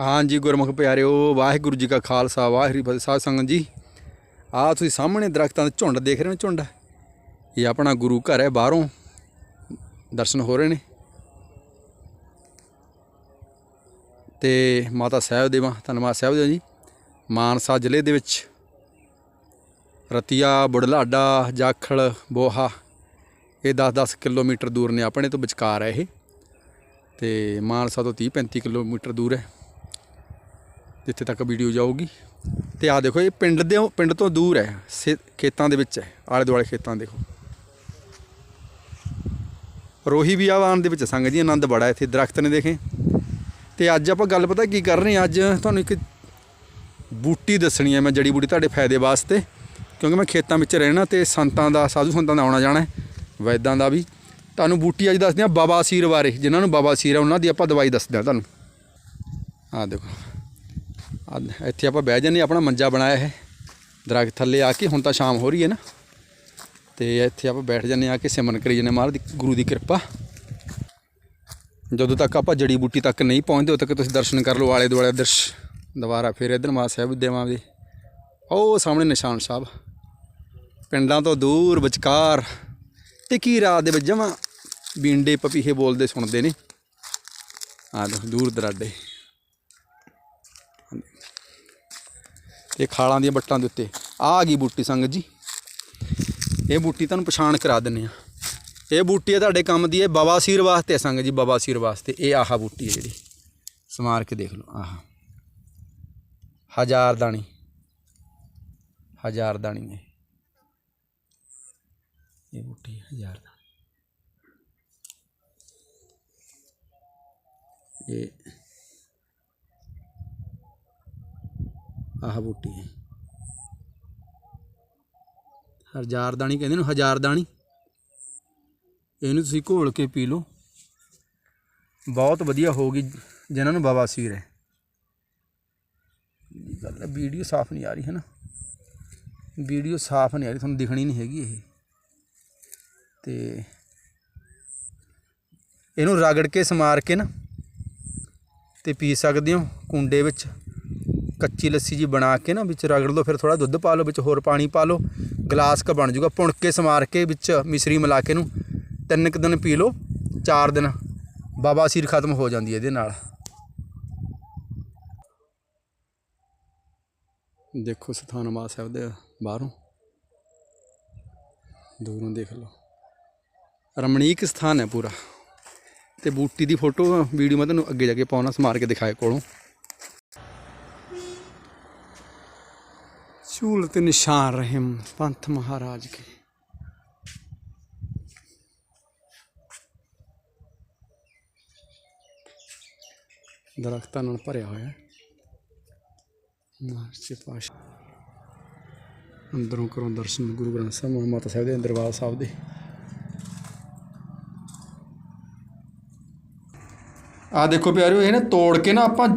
ਹਾਂਜੀ ਗੁਰਮੁਖ ਪਿਆਰਿਓ ਵਾਹਿਗੁਰੂ ਜੀ ਕਾ ਖਾਲਸਾ, ਵਾਹਿਗੁਰੂ ਫਤਿਹ। ਸਾਧ ਸੰਗਤ ਜੀ ਆਹ ਤੁਸੀਂ ਸਾਹਮਣੇ ਦਰਖਤਾਂ ਦੇ ਝੁੰਡ ਦੇਖ ਰਹੇ ਹੋ ਝੁੰਡ? ਇਹ ਆਪਣਾ ਗੁਰੂ ਘਰ ਹੈ, ਬਾਹਰੋਂ ਦਰਸ਼ਨ ਹੋ ਰਹੇ ਨੇ। ਤੇ ਮਾਤਾ ਸਾਹਿਬ ਦੇਵਾਂ ਧੰਨਵਾਦ ਸਾਹਿਬ ਦੇ ਜੀ, ਮਾਨਸਾ ਜ਼ਿਲ੍ਹੇ ਦੇ ਵਿੱਚ ਰਤੀਆ, ਬੁਢਲਾਡਾ, ਜਾਖਲ, ਬੋਹਾ, ਇਹ 10-10 ਕਿਲੋਮੀਟਰ ਦੂਰ ਨੇ ਆਪਣੇ ਤੋਂ ਵਿਚਕਾਰ ਹੈ ਇਹ। ਤੇ ਮਾਨਸਾ ਤੋਂ 30-35 ਕਿਲੋਮੀਟਰ ਦੂਰ ਹੈ। ਜਿੱਥੇ ਤੱਕ ਵੀਡੀਓ ਜਾਊਗੀ। ਤੇ ਆਹ ਦੇਖੋ, ਇਹ ਪਿੰਡ ਦੇ ਪਿੰਡ ਤੋਂ ਦੂਰ ਹੈ। ਸੇ- ਖੇਤਾਂ ਦੇ ਵਿੱਚ ਹੈ। ਆਲੇ ਦੁਆਲੇ ਖੇਤਾਂ ਦੇਖੋ। ਰੋਹੀ ਵੀ ਆਵਾਨ ਦੇ ਵਿੱਚ ਸੰਗ ਜੀ, ਆਨੰਦ ਬੜਾ ਇੱਥੇ ਦਰਖਤ ਨੇ ਦੇਖੇ। ਤੇ ਅੱਜ ਆਪਾਂ ਗੱਲ ਪਤਾ ਕੀ ਕਰ ਰਹੇ ਹਾਂ? ਅੱਜ ਤੁਹਾਨੂੰ ਇੱਕ ਬੂਟੀ ਦੱਸਣੀ ਹੈ। ਮੈਂ ਜੜੀ ਬੂਟੀ ਤੁਹਾਡੇ ਫਾਇਦੇ ਵਾਸਤੇ, ਕਿਉਂਕਿ ਮੈਂ ਖੇਤਾਂ ਵਿੱਚ ਰਹਿਣਾ ਤੇ ਸੰਤਾਂ ਦਾ, ਸਾਧੂ ਸੰਤਾਂ ਦਾ ਆਉਣਾ ਜਾਣਾ ਵੈਦਾਂ ਦਾ ਵੀ। ਤੁਹਾਨੂੰ ਬੂਟੀ ਅੱਜ ਦੱਸਦੇ ਹਾਂ ਬਾਬਾ ਸੀਰ ਬਾਰੇ। ਜਿਨ੍ਹਾਂ ਨੂੰ ਬਾਬਾ ਸੀਰ ਹੈ, ਉਹਨਾਂ ਦੀ ਆਪਾਂ ਦਵਾਈ ਦੱਸਦੇ ਹਾਂ ਤੁਹਾਨੂੰ। ਆਹ ਦੇਖੋ। ਇੱਥੇ ਆਪਾਂ ਬਹਿ ਜਾਂਦੇ ਹਾਂ, ਆਪਣਾ ਮੰਜਾ ਬਣਾਇਆ ਹੈ ਦਰਖਤ ਥੱਲੇ ਆ ਕੇ ਹੁਣ ਤਾਂ ਸ਼ਾਮ ਹੋ ਰਹੀ ਹੈ ਨਾ। ਤੇ ਇੱਥੇ ਆਪਾਂ ਬੈਠ ਜਾਂਦੇ ਹਾਂ ਆ ਕੇ ਸਿਮਰਨ ਕਰੀ ਜਾਂਦੇ ਹਾਂ ਮਹਾਰਾਜ ਦੀ ਗੁਰੂ ਦੀ ਕਿਰਪਾ। ਜਦੋਂ ਤੱਕ ਆਪਾਂ ਜੜੀ ਬੂਟੀ ਤੱਕ ਨਹੀਂ ਪਹੁੰਚਦੇ ਉਦੋਂ ਤੱਕ ਤੁਸੀਂ ਦਰਸ਼ਨ ਕਰ ਲਓ ਆਲੇ ਦੁਆਲੇ ਦਰਸ਼। ਦੁਬਾਰਾ ਫਿਰ ਇਧਰ ਮਾ ਸਾਹਿਬ ਦੇਵਾਂ ਦੇ ਉਹ ਸਾਹਮਣੇ ਨਿਸ਼ਾਨ ਸਾਹਿਬ। ਪਿੰਡਾਂ ਤੋਂ ਦੂਰ ਵਿਚਕਾਰ ਟਿੱਕੀ ਰਾਤ ਦੇ ਵਿੱਚ ਜਮਾਂ ਬੀਂਡੇ ਪਪੀਹੇ ਬੋਲਦੇ ਸੁਣਦੇ ਨੇ। ਆ ਦੂਰ ਦਰਾਡੇ ਇਹ ਖਾਲਾਂ ਦੀਆਂ ਬੱਟਾਂ ਦੇ ਉੱਤੇ। ਆ ਆ ਗਈ ਬੂਟੀ ਸੰਗਤ ਜੀ। ਇਹ ਬੂਟੀ ਤੁਹਾਨੂੰ ਪਛਾਣ ਕਰਾ ਦਿੰਨੇ ਆ। ਇਹ ਬੂਟੀ ਹੈ ਤੁਹਾਡੇ ਕੰਮ ਦੀ ਹੈ ਬਵਾਸੀਰ ਵਾਸਤੇ ਸੰਗਤ ਜੀ ਬਵਾਸੀਰ ਵਾਸਤੇ। ਇਹ ਆਹ ਬੂਟੀ ਹੈ ਜਿਹੜੀ। ਸਮਾਰ ਕੇ ਦੇਖ ਲਓ, ਆਹਾ। ਹਜ਼ਾਰ ਦਾਣੀ। ਹਜ਼ਾਰ ਦਾਣੀ ਹੈ ਇਹ ਬੂਟੀ ਹਜ਼ਾਰ ਦਾਣੀ। ਇਹ ਆਹ ਬੂਟੀ ਹੈ। ਹਜ਼ਾਰ ਦਾਣੀ ਕਹਿੰਦੇ ਨੂੰ, ਹਜ਼ਾਰ ਦਾਣੀ। ਇਹਨੂੰ ਤੁਸੀਂ ਘੋਲ ਕੇ ਪੀ ਲਓ। ਬਹੁਤ ਵਧੀਆ ਹੋਊਗੀ ਜਿਨ੍ਹਾਂ ਨੂੰ ਬਵਾਸੀਰ ਹੈ। ਗੱਲ ਹੈ, ਵੀਡੀਓ ਸਾਫ਼ ਨਹੀਂ ਆ ਰਹੀ ਹੈ ਨਾ ਵੀਡੀਓ ਸਾਫ਼ ਨਹੀਂ ਆ ਰਹੀ, ਤੁਹਾਨੂੰ ਦਿਖਣੀ ਨਹੀਂ ਹੈਗੀ ਇਹ। ਤੇ ਇਹਨੂੰ ਰਗੜ ਕੇ ਸਮਾਰ ਕੇ ਨਾ, ਤੇ ਪੀ ਸਕਦੇ ਹੋ ਕੁੰਡੇ ਵਿੱਚ। ਕੱਚੀ ਲੱਸੀ ਜੀ ਬਣਾ ਕੇ ਨਾ ਵਿੱਚ ਰਗੜ ਲਓ, ਫਿਰ ਥੋੜਾ ਦੁੱਧ ਪਾ ਲਓ, ਵਿੱਚ ਹੋਰ ਪਾਣੀ ਪਾ ਲਓ, ਗਲਾਸ ਕ ਬਣ ਜੂਗਾ ਪੁਣ ਕੇ ਸਮਾਰ ਕੇ ਵਿੱਚ ਮਿਸਰੀ ਮਿਲਾ ਕੇ ਨੂੰ ਤਿੰਨ ਕੁ ਦਿਨ ਪੀ ਲਓ, ਚਾਰ ਦਿਨ ਬਾਬਾ ਸੀਰ ਖਤਮ ਹੋ ਜਾਂਦੀ ਹੈ ਇਹਦੇ ਨਾਲ। ਦੇਖੋ ਸਥਾਨ ਸਥਾਨਮਾ ਸਾਹਿਬ ਦੇ ਬਾਹਰੋਂ। ਦੂਰੋਂ ਦੇਖ ਲਓ। ਰਮਣੀਕ ਸਥਾਨ ਹੈ ਪੂਰਾ। ਤੇ ਬੂਟੀ ਦੀ ਫੋਟੋ, ਵੀਡੀਓ ਮੈਂ ਤੁਹਾਨੂੰ ਅੱਗੇ ਜਾ ਕੇ ਪਾਉਣਾ, ਸਮਾਰ ਕੇ ਦਿਖਾਏ ਕੋਲੋਂ। ਝੂਲਤ ਨਿਸ਼ਾਨ ਰਹਿਮ, ਪੰਥ ਮਹਾਰਾਜ ਕੇ। ਦਰਖਤਾਂ ਨਾਲ ਭਰਿਆ ਹੋਇਆ ਮਾਰਚੇ ਪਾਸ਼ ਅੰਦਰੋਂ ਕਰੋ ਦਰਸ਼ਨ ਗੁਰੂ ਗ੍ਰੰਥ ਸਾਹਿਬ ਮਾਤਾ ਸਾਹਿਬ ਦੇ, ਦਰਬਾਰ ਸਾਹਿਬ ਦੇ। ਆ ਦੇਖੋ ਪਿਆਰਿਓ, ਇਹ ਨਾ ਤੋੜ ਕੇ ਨਾ ਆਪਾਂ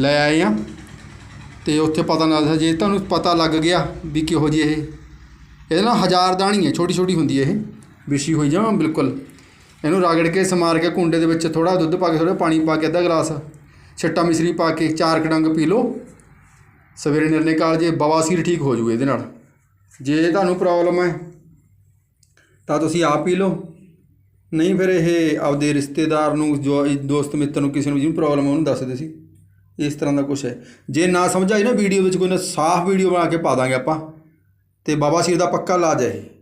ਲੈ ਆਏ ਆ। ਤੇ ਉੱਥੇ ਪਤਾ ਨਾ ਲੱਗਦਾ ਜੇ ਤੁਹਾਨੂੰ ਪਤਾ ਲੱਗ ਗਿਆ ਵੀ ਕਿਹੋ ਜਿਹੀ ਇਹ। ਇਹਦੇ ਨਾਲ ਹਜ਼ਾਰ ਦਾਣੀ ਹੈ ਛੋਟੀ ਛੋਟੀ ਹੁੰਦੀ ਹੈ ਇਹ ਵਿਸ਼ੀ ਹੋਈ ਜਮਾਂ ਬਿਲਕੁਲ। ਇਹਨੂੰ ਰਗੜ ਕੇ, ਸਮਾਰ ਕੇ ਕੁੰਡੇ ਦੇ ਵਿੱਚ ਥੋੜਾ ਦੁੱਧ ਪਾ ਕੇ ਥੋੜਾ ਪਾਣੀ ਪਾ ਕੇ, ਅੱਧਾ ਗਲਾਸ ਛੱਟਾ ਮਿਸਰੀ ਪਾ ਕੇ, ਚਾਰ ਕਡੰਗ ਪੀ ਲਓ। ਸਵੇਰੇ ਨਿਰਣੇ ਕਾਲ ਜੇ ਬਵਾਸੀਰ ਠੀਕ ਹੋ ਜੂ ਇਹਦੇ ਨਾਲ। ਜੇ ਤੁਹਾਨੂੰ ਪ੍ਰੋਬਲਮ ਹੈ, ਤਾਂ ਤੁਸੀਂ ਆਪ ਪੀ ਲਓ। ਨਹੀਂ ਫਿਰ ਇਹ ਆਪਦੇ ਰਿਸ਼ਤੇਦਾਰ ਨੂੰ, ਜੋ ਦੋਸਤ ਮਿੱਤਰ ਨੂੰ, ਕਿਸੇ ਨੂੰ ਜਿਹਨੂੰ ਪ੍ਰੋਬਲਮ ਉਹਨੂੰ ਦੱਸਦੇ ਸੀ। ਇਸ ਤਰ੍ਹਾਂ ਦਾ ਕੁਝ ਹੈ। ਜੇ ਨਾ ਸਮਝ ਆਈ ਨਾ ਵੀਡੀਓ ਵਿੱਚ ਕੋਈ ਨਾ ਸਾਫ਼ ਵੀਡੀਓ ਬਣਾ ਕੇ ਪਾ ਦਾਂਗੇ ਆਪਾਂ। ਤੇ ਬਾਬਾ ਸ਼ੀਰ ਦਾ ਪੱਕਾ ਇਲਾਜ ਹੈ ਇਹ।